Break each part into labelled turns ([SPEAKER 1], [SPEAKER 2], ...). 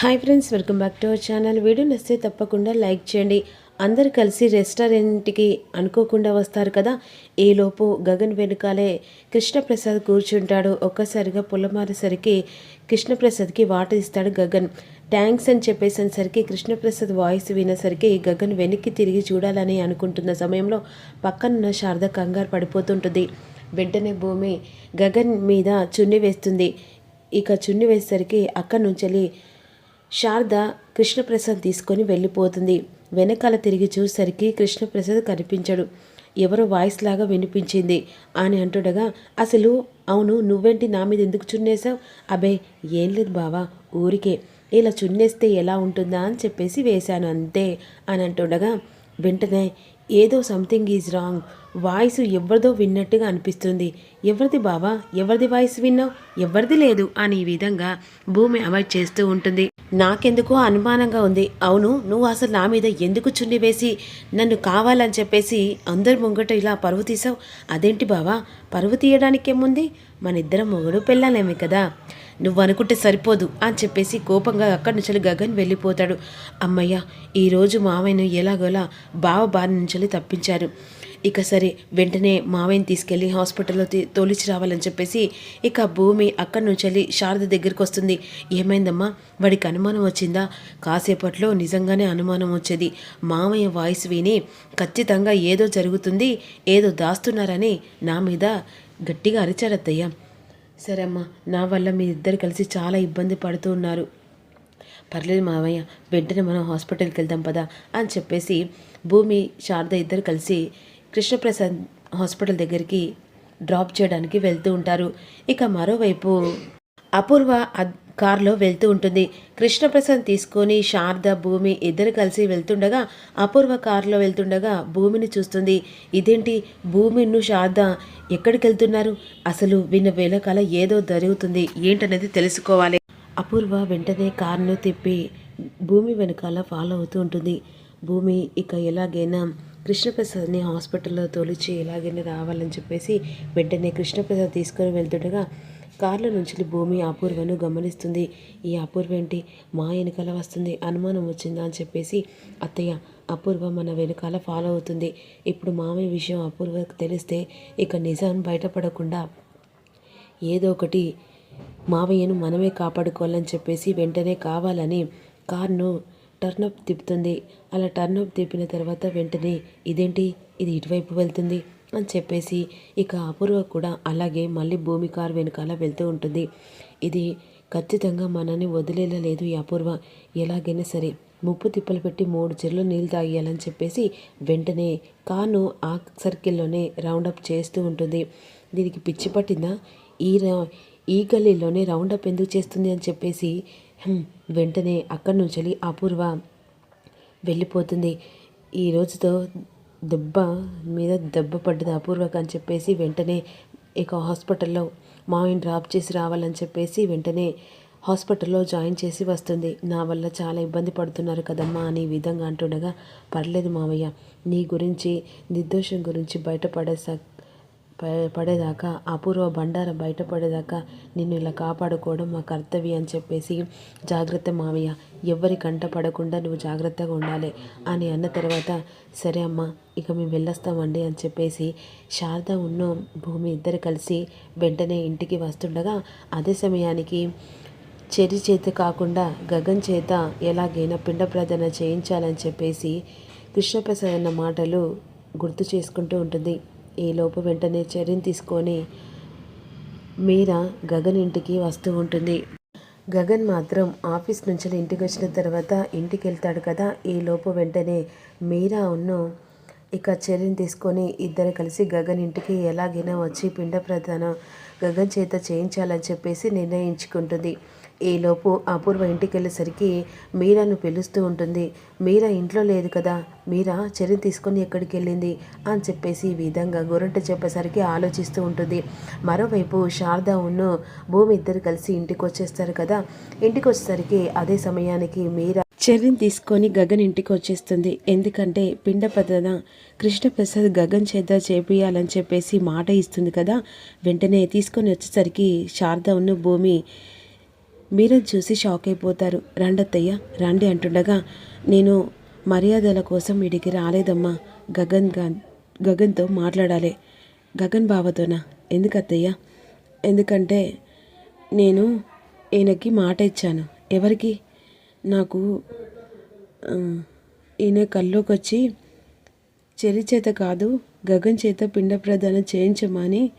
[SPEAKER 1] Hi friends welcome back to our channel video నచ్చితే తప్పకుండా like చేయండి. అందరు కలిసి రెస్టారెంట్కి అనుకోకుండా వస్తారు కదా? ఈలోపు గగన్ వెనుకాలే కృష్ణప్రసాద్ కూర్చుంటాడు. ఒక్కసారిగా పొలమారేసరికి కృష్ణప్రసాద్కి వాట ఇస్తాడు గగన్. థ్యాంక్స్ అని చెప్పేసరికి కృష్ణప్రసాద్ వాయిస్ వినేసరికి గగన్ వెనక్కి తిరిగి చూడాలని అనుకుంటున్న సమయంలో పక్కనున్న శారద కంగారు పడిపోతుంటుంది. వెంటనే భూమి గగన్ మీద చున్ని వేస్తుంది. ఇక చున్ని వేసేసరికి అక్కడి నుంచి శారద కృష్ణప్రసాద్ తీసుకొని వెళ్ళిపోతుంది. వెనకాల తిరిగి చూసేసరికి కృష్ణప్రసాద్ కనిపించడు. ఎవరో వాయిస్ లాగా వినిపించింది. అని అంటుండగా అసలు అవును నువ్వేంటి నా మీద ఎందుకు చున్నేసావు అబే ఏం లేదు బావా ఊరికే. ఇలా చున్నేస్తే ఎలా ఉంటుందా? అని చెప్పేసి వేశాను అంతే. అని అంటుండగా వెంటనే ఏదో సంథింగ్ ఈజ్ రాంగ్ వాయిస్ ఎవరిదో విన్నట్టుగా అనిపిస్తుంది. ఎవరిది బావా? ఎవరిది వాయిస్ విన్నావు ఎవరిది లేదు? అని ఈ విధంగా భూమి అవాయిడ్ చేస్తూ ఉంటుంది. నాకెందుకో అనుమానంగా ఉంది. అవును నువ్వు అసలు నా మీద ఎందుకు చున్ని వేసి నన్ను కావాలని చెప్పేసి అందరు ముంగట ఇలా పరువు తీసావు? అదేంటి బావా? పరువు తీయడానికేముంది? మన ఇద్దరం మొగుడు పెళ్ళాలేమే కదా. నువ్వు అనుకుంటే సరిపోదు అని చెప్పేసి కోపంగా అక్కడి నుంచి గగన్ వెళ్ళిపోతాడు. అమ్మయ్య ఈరోజు మావయ్యను ఎలాగోలా బావ బారి నుంచి తప్పించారు. ఇక సరే వెంటనే మావయ్యని తీసుకెళ్ళి హాస్పిటల్లో తోలిచి రావాలని చెప్పేసి ఇక భూమి అక్కడి నుంచి శారద దగ్గరికి వస్తుంది. ఏమైందమ్మా? వాడికి అనుమానం వచ్చిందా? కాసేపట్లో నిజంగానే అనుమానం వచ్చేది. మామయ్య వాయిస్ విని ఖచ్చితంగా ఏదో జరుగుతుంది ఏదో దాస్తున్నారని నా మీద గట్టిగా అరిచాడత్తయ్య సరే అమ్మా నా వల్ల మీ ఇద్దరు కలిసి చాలా ఇబ్బంది పడుతూ ఉన్నారు. పర్లేదు మావయ్య వెంటనే మనం హాస్పిటల్కి వెళ్దాం పదా అని చెప్పేసి భూమి శారద ఇద్దరు కలిసి కృష్ణప్రసాద్ హాస్పిటల్ దగ్గరికి డ్రాప్ చేయడానికి వెళ్తూ ఉంటారు. ఇక మరోవైపు అపూర్వ కారులో వెళ్తూ ఉంటుంది. కృష్ణప్రసాద్ తీసుకొని శారద భూమి ఇద్దరు కలిసి వెళ్తుండగా అపూర్వ కారులో వెళ్తుండగా భూమిని చూస్తుంది. ఇదేంటి? భూమిను శారద ఎక్కడికి వెళ్తున్నారు? అసలు విన్న వేళకాల ఏదో జరుగుతుంది. ఏంటనేది తెలుసుకోవాలి. అపూర్వ వెంటనే కారును తిప్పి భూమి వెనకాల ఫాలో అవుతూ ఉంటుంది. భూమి ఇక ఎలాగైనా కృష్ణప్రసాద్ని హాస్పిటల్లో తోలిచి ఎలాగైనా రావాలని చెప్పేసి వెంటనే కృష్ణప్రసాద్ తీసుకొని వెళ్తుండగా కార్లో నుంచి భూమి అపూర్వను గమనిస్తుంది. ఈ అపూర్వ ఏంటి? మా వెనకాల వస్తుంది. అనుమానం వచ్చిందా అని చెప్పేసి అత్తయ్య అపూర్వ మన వెనకాల ఫాలో అవుతుంది. ఇప్పుడు మామయ్య విషయం అపూర్వకు తెలిస్తే ఇక నిజం బయటపడకుండా ఏదో ఒకటి మావయ్యను మనమే కాపాడుకోవాలని చెప్పేసి వెంటనే కావాలని కార్ను టర్నప్ తిప్పుతుంది. అలా టర్నప్ తిప్పిన తర్వాత వెంటనే ఇదేంటి? ఇది ఇటువైపు వెళ్తుంది. అని చెప్పేసి ఇక అపూర్వ కూడా అలాగే మళ్ళీ భూమి కారు వెనకాల వెళ్తూ ఉంటుంది. ఇది ఖచ్చితంగా మనని వదిలేలా లేదు ఈ అపూర్వ. ఎలాగైనా సరే ముప్పు తిప్పలు పెట్టి మూడు చెర్లు నీళ్ళు తాగేయాలని చెప్పేసి వెంటనే కాను ఆ సర్కిల్లోనే రౌండప్ చేస్తూ ఉంటుంది. దీనికి పిచ్చి పట్టిందా? ఈ ఈ గల్లీలోనే రౌండప్ ఎందుకు చేస్తుంది అని చెప్పేసి వెంటనే అక్కడి నుంచి అపూర్వ వెళ్ళిపోతుంది. ఈ రోజుతో దెబ్బ మీద దెబ్బ పడ్డది అపూర్వక అని చెప్పేసి వెంటనే ఇక హాస్పిటల్లో మావిని డ్రాప్ చేసి రావాలని చెప్పేసి వెంటనే హాస్పిటల్లో జాయిన్ చేసి వస్తుంది. నా వల్ల చాలా ఇబ్బంది పడుతున్నారు కదమ్మా అని విధంగా అంటుండగా పర్లేదు మావయ్య నీ గురించి నిర్దోషం గురించి బయటపడే పడేదాకా అపూర్వ బండారం బయటపడేదాకా నిన్ను ఇలా కాపాడుకోవడం మా కర్తవ్యం అని చెప్పేసి జాగ్రత్త మావయ్య ఎవరి కంట పడకుండా నువ్వు జాగ్రత్తగా ఉండాలి అని అన్న తర్వాత సరే అమ్మా ఇక మేము వెళ్ళొస్తామండి అని చెప్పేసి శారద ఉన్న భూమి ఇద్దరు కలిసి వెంటనే ఇంటికి వస్తుండగా అదే సమయానికి చెరి చేత కాకుండా గగన్ చేత ఎలాగైనా పిండ ప్రదన చేయించాలని చెప్పేసి కృష్ణప్రసాద్ అన్న మాటలు గుర్తు చేసుకుంటూ ఉంటుంది. ఈలోపు వెంటనే చర్యను తీసుకొని మీరా గగన్ ఇంటికి వస్తూ ఉంటుంది. గగన్ మాత్రం ఆఫీస్ నుంచి ఇంటికి వచ్చిన తర్వాత ఇంటికి వెళ్తాడు కదా. ఈ లోపు వెంటనే మీరా ఉన్ను ఇక చర్యను తీసుకొని ఇద్దరు కలిసి గగన్ ఇంటికి ఎలాగైనా వచ్చి పిండ ప్రధానం గగన్ చేత చేయించాలని చెప్పేసి నిర్ణయించుకుంటుంది. ఈలోపు అపూర్వ ఇంటికి వెళ్ళేసరికి మీరాను పిలుస్తూ ఉంటుంది. మీరా ఇంట్లో లేదు కదా. మీరా చర్య తీసుకొని ఎక్కడికి వెళ్ళింది అని చెప్పేసి ఈ విధంగా గొర్రెంట చెప్పేసరికి ఆలోచిస్తూ ఉంటుంది. మరోవైపు శారద ఉన్ను భూమి ఇద్దరు కలిసి ఇంటికి వచ్చేస్తారు కదా. ఇంటికి వచ్చేసరికి అదే సమయానికి మీరా చర్యని తీసుకొని గగన్ ఇంటికి వచ్చేస్తుంది ఎందుకంటే పిండ పదన కృష్ణప్రసాద్ గగన్ చేత చేపియాలని చెప్పేసి మాట ఇస్తుంది కదా. వెంటనే తీసుకొని వచ్చేసరికి శారద ఉన్న భూమి మీరని చూసి షాక్ అయిపోతారు. రండత్తయ్య రండి అంటుండగా నేను మర్యాదల కోసం వీడికి రాలేదమ్మా గగన్గా గగన్తో మాట్లాడాలి. గగన్ బావతోనా? ఎందుకత్తయ్య? ఎందుకంటే నేను ఈయనకి మాట ఇచ్చాను. ఎవరికి? నాకు ఈయన కల్లోకి వచ్చి చెరి చేత కాదు గగన్ చేత పిండ ప్రదానం చేయించమని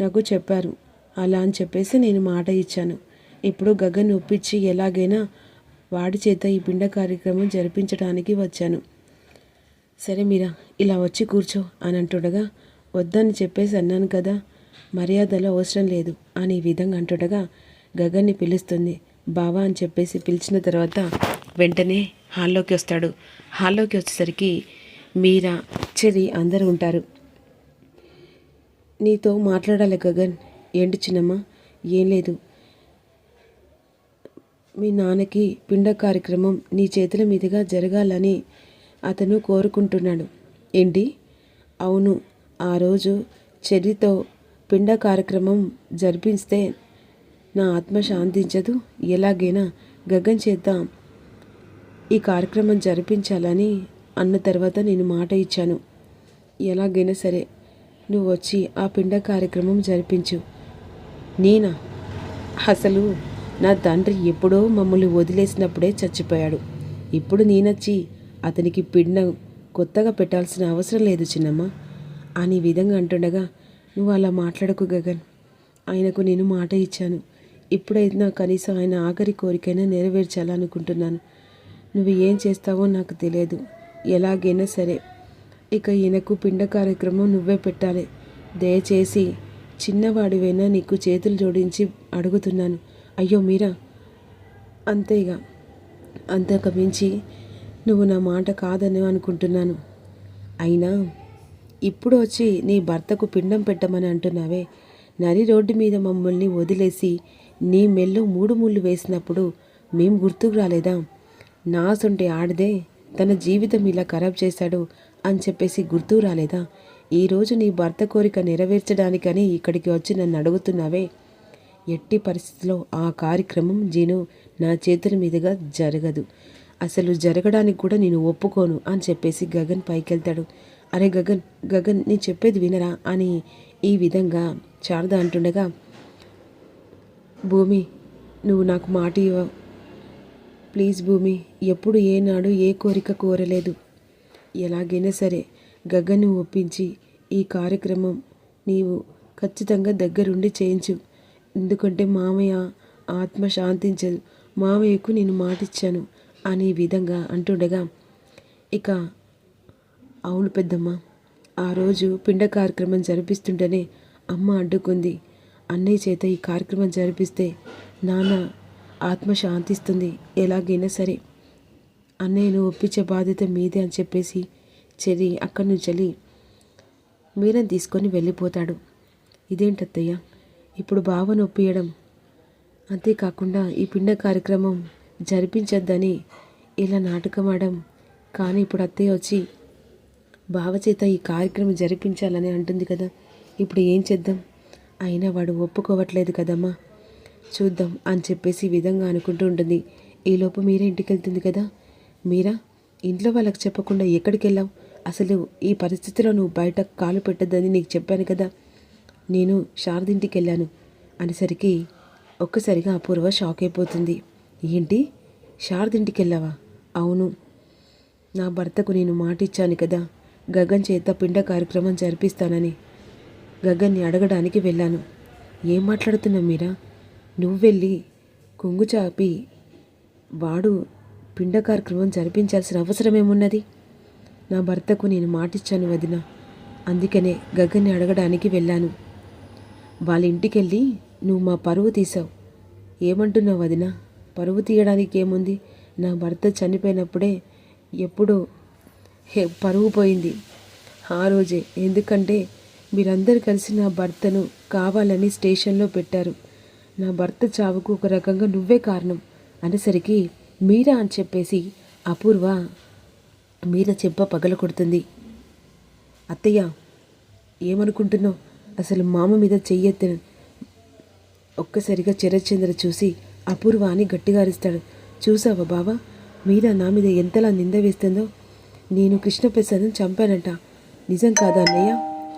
[SPEAKER 1] నాకు చెప్పారు. అలా అని చెప్పేసి నేను మాట ఇచ్చాను. ఇప్పుడు గగన్ ఒప్పించి ఎలాగైనా వాడి చేత ఈ పిండ కార్యక్రమం జరిపించడానికి వచ్చాను. సరే మీరా ఇలా వచ్చి కూర్చో అని అంటుండగా వద్దని చెప్పేసి అన్నాను కదా మర్యాదలో అవసరం లేదు అని ఈ విధంగా అంటుండగా గగన్ని పిలుస్తుంది. బావా అని చెప్పేసి పిలిచిన తర్వాత వెంటనే హాల్లోకి వస్తాడు. హాల్లోకి వచ్చేసరికి మీరా చెరి అందరూ ఉంటారు. నీతో మాట్లాడాలి గగన్. ఏంటి చిన్నమ్మ? ఏం లేదు. మీ నాన్నకి పిండ కార్యక్రమం నీ చేతుల మీదుగా జరగాలని అతను కోరుకుంటున్నాడు. ఏంటి? అవును ఆ రోజు చెర్రితో పిండ కార్యక్రమం జరిపిస్తే నా ఆత్మ శాంతించదు. ఎలాగైనా గగన్ చేద్దాం. ఈ కార్యక్రమం జరిపించాలని అన్న తర్వాత నేను మాట ఇచ్చాను. ఎలాగైనా సరే నువ్వు వచ్చి ఆ పిండ కార్యక్రమం జరిపించు. నేనా? అసలు నా తండ్రి ఎప్పుడో మమ్మల్ని వదిలేసినప్పుడే చచ్చిపోయాడు. ఇప్పుడు నేనొచ్చి అతనికి పిండం కొత్తగా పెట్టాల్సిన అవసరం లేదు చిన్నమ్మ అని విధంగా అంటుండగా నువ్వు అలా మాట్లాడకు గగన్. ఆయనకు నేను మాట ఇచ్చాను. ఇప్పుడైనా కనీసం ఆయన ఆఖరి కోరికైనా నెరవేర్చాలనుకుంటున్నాను. నువ్వు ఏం చేస్తావో నాకు తెలియదు. ఎలాగైనా సరే ఇక ఈయనకు పిండ కార్యక్రమం నువ్వే పెట్టాలి. దయచేసి చిన్నవాడివైనా నీకు చేతులు జోడించి అడుగుతున్నాను. అయ్యో మీరా? అంతేగా. అంతకు మించి నువ్వు నా మాట కాదని అనుకుంటున్నాను. అయినా ఇప్పుడు వచ్చి నీ భర్తకు పిండం పెట్టమని అంటున్నావే. నరి రోడ్డు మీద మమ్మల్ని వదిలేసి నీ మెల్లో మూడు ముళ్ళు వేసినప్పుడు మేం గుర్తుకు రాలేదా? నా సొంటి ఆడదే తన జీవితం ఇలా ఖరాబ్ చేశాడు అని చెప్పేసి గుర్తుకు రాలేదా? ఈరోజు నీ భర్త కోరిక నెరవేర్చడానికని ఇక్కడికి వచ్చి నన్ను అడుగుతున్నావే. ఎట్టి పరిస్థితిలో ఆ కార్యక్రమం జీను నా చేతుల మీదుగా జరగదు. అసలు జరగడానికి కూడా నేను ఒప్పుకోను అని చెప్పేసి గగన్ పైకెళ్తాడు. అరే గగన్ గగన్ నీ చెప్పేది వినరా అని ఈ విధంగా శారద అంటుండగా భూమి నువ్వు నాకు మాట ఇవ్వ. ప్లీజ్ భూమి ఎప్పుడు ఏనాడు ఏ కోరిక కోరలేదు. ఎలాగైనా సరే గగన్ను ఒప్పించి ఈ కార్యక్రమం నీవు ఖచ్చితంగా దగ్గరుండి చేయించు. ఎందుకంటే మామయ్య ఆత్మ శాంతించదు మామయ్యకు నేను మాటిచ్చాను అనే విధంగా అంటుండగా ఇక అవును పెద్దమ్మ ఆ రోజు పిండ కార్యక్రమం జరిపిస్తుంటేనే అమ్మ అడ్డుకుంది. అన్నయ్య చేత ఈ కార్యక్రమం జరిపిస్తే నాన్న ఆత్మ శాంతిస్తుంది ఎలాగైనా సరే అన్నయ్యను ఒప్పించే బాధ్యత మీదే అని చెప్పేసి చెరి అక్కడి నుంచి వెళ్ళి మీరని తీసుకొని వెళ్ళిపోతాడు. ఇదేంటత్తయ్య? ఇప్పుడు బావను ఒప్పియడం అంతేకాకుండా ఈ పిండ కార్యక్రమం జరిపించద్దని ఇలా నాటకం కానీ ఇప్పుడు అత్తయ్య వచ్చి బావ చేత ఈ కార్యక్రమం జరిపించాలని అంటుంది కదా ఇప్పుడు ఏం చేద్దాం? అయినా వాడు ఒప్పుకోవట్లేదు కదమ్మా. చూద్దాం అని చెప్పేసి ఈ విధంగా అనుకుంటూ ఉంటుంది. ఈలోపు మీరే ఇంటికి వెళ్తుంది కదా? మీరా? ఇంట్లో వాళ్ళకి చెప్పకుండా ఎక్కడికి వెళ్ళావు అసలు ఈ పరిస్థితిలో నువ్వు బయట కాలు పెట్టద్దని నీకు చెప్పాను కదా. నేను శారదింటికి వెళ్ళాను అనేసరికి ఒక్కసారిగా అపూర్వ షాక్ అయిపోతుంది ఏంటి? శారదింటికి వెళ్ళావా అవును. నా భర్తకు నేను మాట ఇచ్చాను కదా. గగన్ చేత పిండ కార్యక్రమం జరిపిస్తానని. గగన్ని అడగడానికి వెళ్ళాను. ఏం మాట్లాడుతున్నావు మీరా? నువ్వు వెళ్ళి కొంగు చాపి వాడు పిండ కార్యక్రమం జరిపించాల్సిన అవసరం ఏమున్నది నా భర్తకు నేను మాటిచ్చాను వదిన. అందుకనే గగన్ని అడగడానికి వెళ్ళాను. వాళ్ళ ఇంటికెళ్ళి నువ్వు మా పరువు తీసావు ఏమంటున్నావు వదిన? పరువు తీయడానికి ఏముంది? నా భర్త చనిపోయినప్పుడే ఎప్పుడో పరువు పోయింది. ఆ రోజే. ఎందుకంటే మీరందరూ కలిసి నా భర్తను కావాలని స్టేషన్లో పెట్టారు. నా భర్త చావుకు ఒక రకంగా నువ్వే కారణం. అనేసరికి మీరా అని చెప్పేసి అపూర్వ మీర చెంప పగల కొడుతుంది అత్తయ్య ఏమనుకుంటున్నావు? అసలు మామ మీద చెయ్యెత్తిన ఒక్కసారిగా చరచంద్ర చూసి అపూర్వ అని గట్టిగా అరుస్తాడు చూసావా బావా? మీరా నా మీద ఎంతలా నింద వేస్తుందో? నేను కృష్ణప్రసాద్ని చంపానంట. నిజం కాదా అన్నయ్య?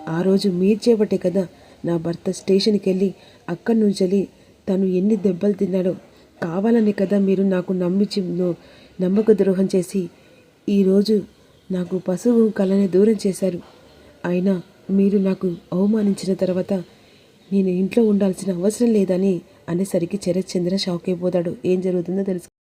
[SPEAKER 1] ఆ రోజు మీరు చేపట్టే కదా నా భర్త స్టేషన్కి వెళ్ళి అక్కడి నుంచి వెళ్ళి తను ఎన్ని దెబ్బలు తిన్నాడో. కావాలని కదా మీరు నాకు నమ్మించి నమ్మక ద్రోహం చేసి ఈరోజు నాకు పశువు కళని దూరం చేశారు. అయినా మీరు నాకు అవమానించిన తర్వాత నేను ఇంట్లో ఉండాల్సిన అవసరం లేదని అనేసరికి శరత్ చంద్ర షాక్ అయిపోతాడు. ఏం జరుగుతుందో తెలుసు